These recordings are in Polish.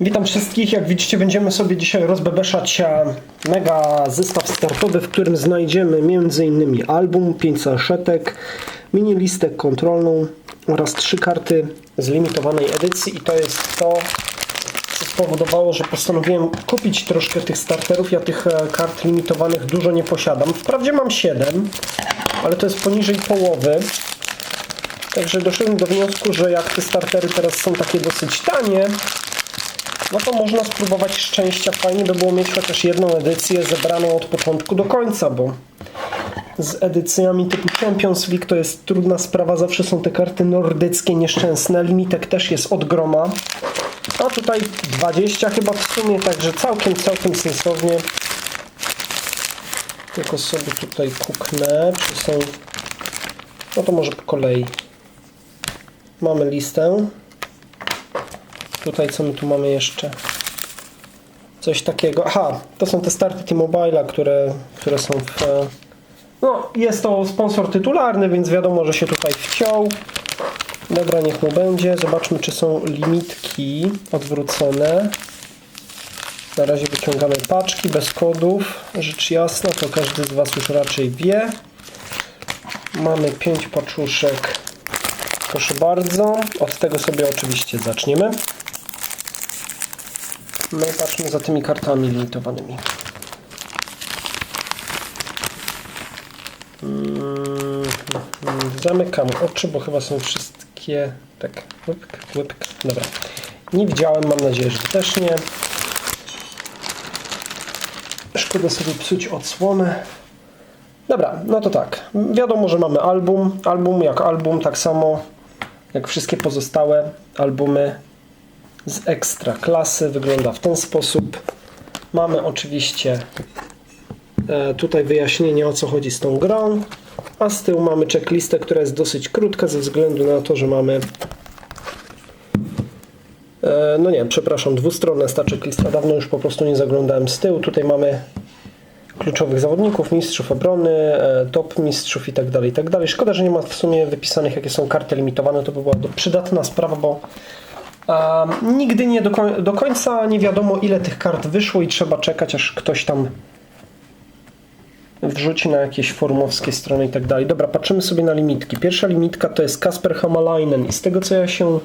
Witam wszystkich. Jak widzicie, będziemy sobie dzisiaj rozbebeszać mega zestaw startowy, w którym znajdziemy m.in. album, 5 saszetek, mini listę kontrolną oraz trzy karty z limitowanej edycji. I to jest to, co spowodowało, że postanowiłem kupić troszkę tych starterów. Ja tych e, kart limitowanych dużo nie posiadam. Wprawdzie mam 7, ale to jest poniżej połowy. Także doszedłem do wniosku, że jak te startery teraz są takie dosyć tanie, no to można spróbować szczęścia. Fajnie by było mieć chociaż jedną edycję zebraną od początku do końca, bo z edycjami typu Champions League to jest trudna sprawa. Zawsze są te karty nordyckie, nieszczęsne. Limitek też jest od groma. A tutaj 20 chyba w sumie, także całkiem, całkiem sensownie. Tylko sobie tutaj kuknę, czy są... No to może po kolei. Mamy listę. Tutaj co my tu mamy jeszcze? Coś takiego. Aha, to są te starty T-Mobile'a, które, które są w... No, jest to sponsor tytularny, więc wiadomo, że się tutaj wciął. Dobra, niech mu będzie. Zobaczmy, czy są limitki odwrócone. Na razie wyciągamy paczki bez kodów. Rzecz jasna, to każdy z Was już raczej wie. Mamy 5 paczuszek. Proszę bardzo. Od tego sobie oczywiście zaczniemy. I patrzmy za tymi kartami limitowanymi. Mm, mm, Zamykam oczy, bo chyba są wszystkie. Tak, łypk, łypk. Dobra. Nie widziałem, mam nadzieję, że też nie. Szkoda sobie psuć odsłonę. Dobra, no to tak. Wiadomo, że mamy album. Album jak album, tak samo jak wszystkie pozostałe albumy z ekstra klasy. Wygląda w ten sposób. Mamy oczywiście e, tutaj wyjaśnienie o co chodzi z tą grą, a z tyłu mamy checklistę, która jest dosyć krótka ze względu na to, że mamy e, no nie, przepraszam, dwustronna jest ta checklista. Dawno już po prostu nie zaglądałem z tyłu. Tutaj mamy kluczowych zawodników, mistrzów obrony, e, top mistrzów i tak dalej, tak dalej. Szkoda, że nie ma w sumie wypisanych, jakie są karty limitowane. To by była przydatna sprawa, bo a, nigdy nie do, koń- do końca nie wiadomo, ile tych kart wyszło i trzeba czekać, aż ktoś tam wrzuci na jakieś forumowskie strony i tak dalej. Dobra, patrzymy sobie na limitki. Pierwsza limitka to jest Kasper Hamalainen i z tego, co ja się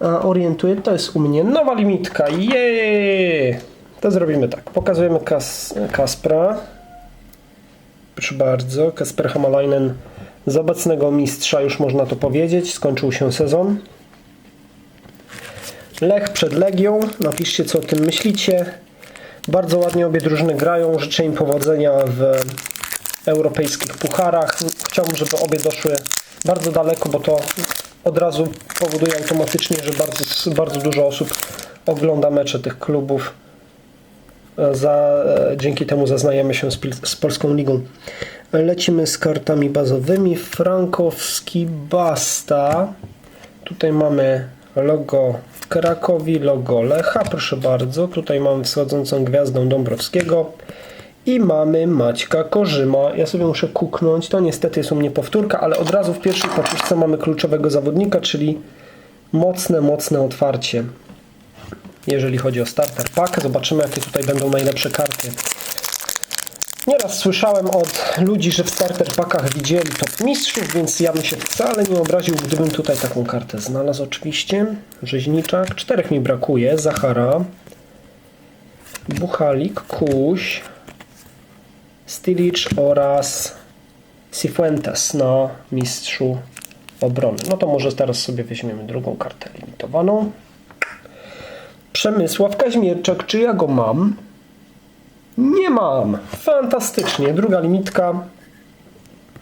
orientuję, to jest u mnie nowa limitka. Jeee! To zrobimy tak. Pokazujemy Kas Kaspra. Proszę bardzo. Kasper Hamalainen z obecnego mistrza, już można to powiedzieć. Skończył się sezon. Lech przed Legią. Napiszcie, co o tym myślicie. Bardzo ładnie obie drużyny grają. Życzę im powodzenia w europejskich pucharach. Chciałbym, żeby obie doszły bardzo daleko, bo to od razu powoduje automatycznie, że bardzo, bardzo dużo osób ogląda mecze tych klubów. Za, dzięki temu zaznajemy się z, z Polską Ligą. Lecimy z kartami bazowymi. Frankowski Basta. Tutaj mamy logo Krakowi, logo Lecha, proszę bardzo. Tutaj mamy wschodzącą gwiazdą Dąbrowskiego. I mamy Maćka Korzyma. Ja sobie muszę kuknąć. To niestety jest u mnie powtórka, ale od razu w pierwszej paczuszce mamy kluczowego zawodnika, czyli mocne, mocne otwarcie. Jeżeli chodzi o starter pack, zobaczymy jakie tutaj będą najlepsze karty. Nieraz słyszałem od ludzi, że w starter packach widzieli top mistrzów, więc ja bym się wcale nie obraził, gdybym tutaj taką kartę znalazł oczywiście. Rzeźniczak, czterech mi brakuje, Zachara, Buchalik, Kuś, Stilic oraz Cifuentes na mistrzu obrony. No to może teraz sobie weźmiemy drugą kartę limitowaną. Przemysław Kaźmierczak, czy ja go mam? Nie mam. Fantastycznie. Druga limitka.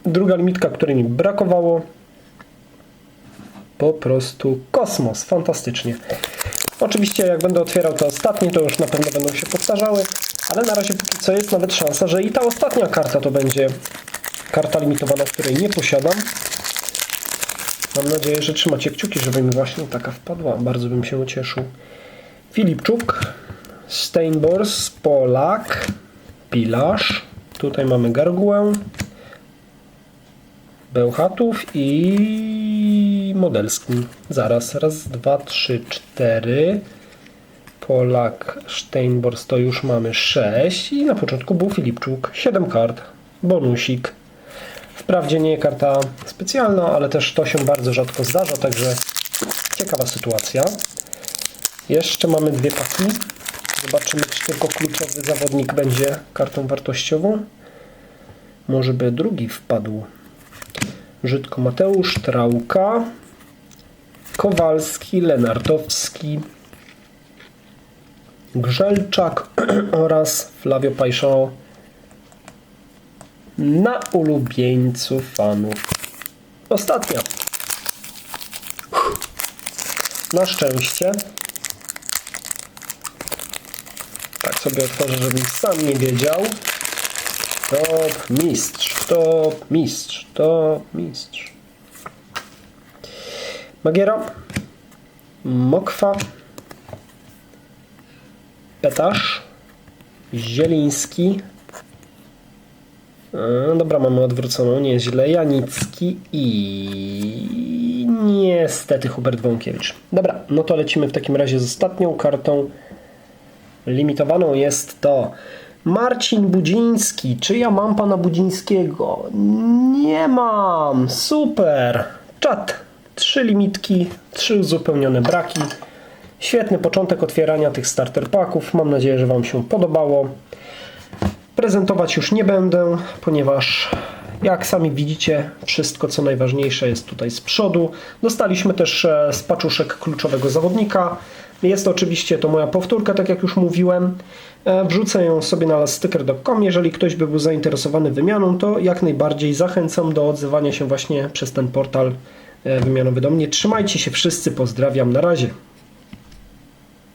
Druga limitka, której mi brakowało. Po prostu kosmos. Fantastycznie. Oczywiście jak będę otwierał te ostatnie, to już na pewno będą się powtarzały, ale na razie póki co jest nawet szansa, że i ta ostatnia karta to będzie karta limitowana, której nie posiadam. Mam nadzieję, że trzymacie kciuki, żeby mi właśnie taka wpadła. Bardzo bym się ucieszył. Filipczuk, Steinbors, Polak, Pilarz. Tutaj mamy Gargułę, Bełchatów i Modelski. Zaraz, raz, dwa, trzy, cztery, Polak, Steinborst to już mamy 6 i na początku był Filipczuk, 7 kart, bonusik. Wprawdzie nie karta specjalna, ale też to się bardzo rzadko zdarza, także ciekawa sytuacja. Jeszcze mamy dwie paki. Zobaczymy, czy tylko kluczowy zawodnik będzie kartą wartościową. Może by drugi wpadł. Żydko Mateusz, Trauka, Kowalski, Lenartowski, Grzelczak oraz Flavio Pajszą na ulubieńców fanów. Ostatnia. Na szczęście. Tak sobie otworzę, żebym sam nie wiedział. Top mistrz, top mistrz, top mistrz. Magiera. Mokwa. Petasz. Zieliński. Dobra, mamy odwróconą, nieźle. Janicki i niestety Hubert Wąkiewicz. Dobra, no to lecimy w takim razie z ostatnią kartą limitowaną. Jest to Marcin Budziński. Czy ja mam pana Budzińskiego? Nie mam. Super. Czat. Trzy limitki, trzy uzupełnione braki. Świetny początek otwierania tych starter paków. Mam nadzieję, że Wam się podobało. Prezentować już nie będę, ponieważ jak sami widzicie, wszystko co najważniejsze jest tutaj z przodu. Dostaliśmy też e, z paczuszek kluczowego zawodnika. Jest oczywiście to moja powtórka, tak jak już mówiłem. E, Wrzucę ją sobie na laststicker.com. Jeżeli ktoś by był zainteresowany wymianą, to jak najbardziej zachęcam do odzywania się właśnie przez ten portal e, wymianowy do mnie. Trzymajcie się wszyscy, pozdrawiam, na razie.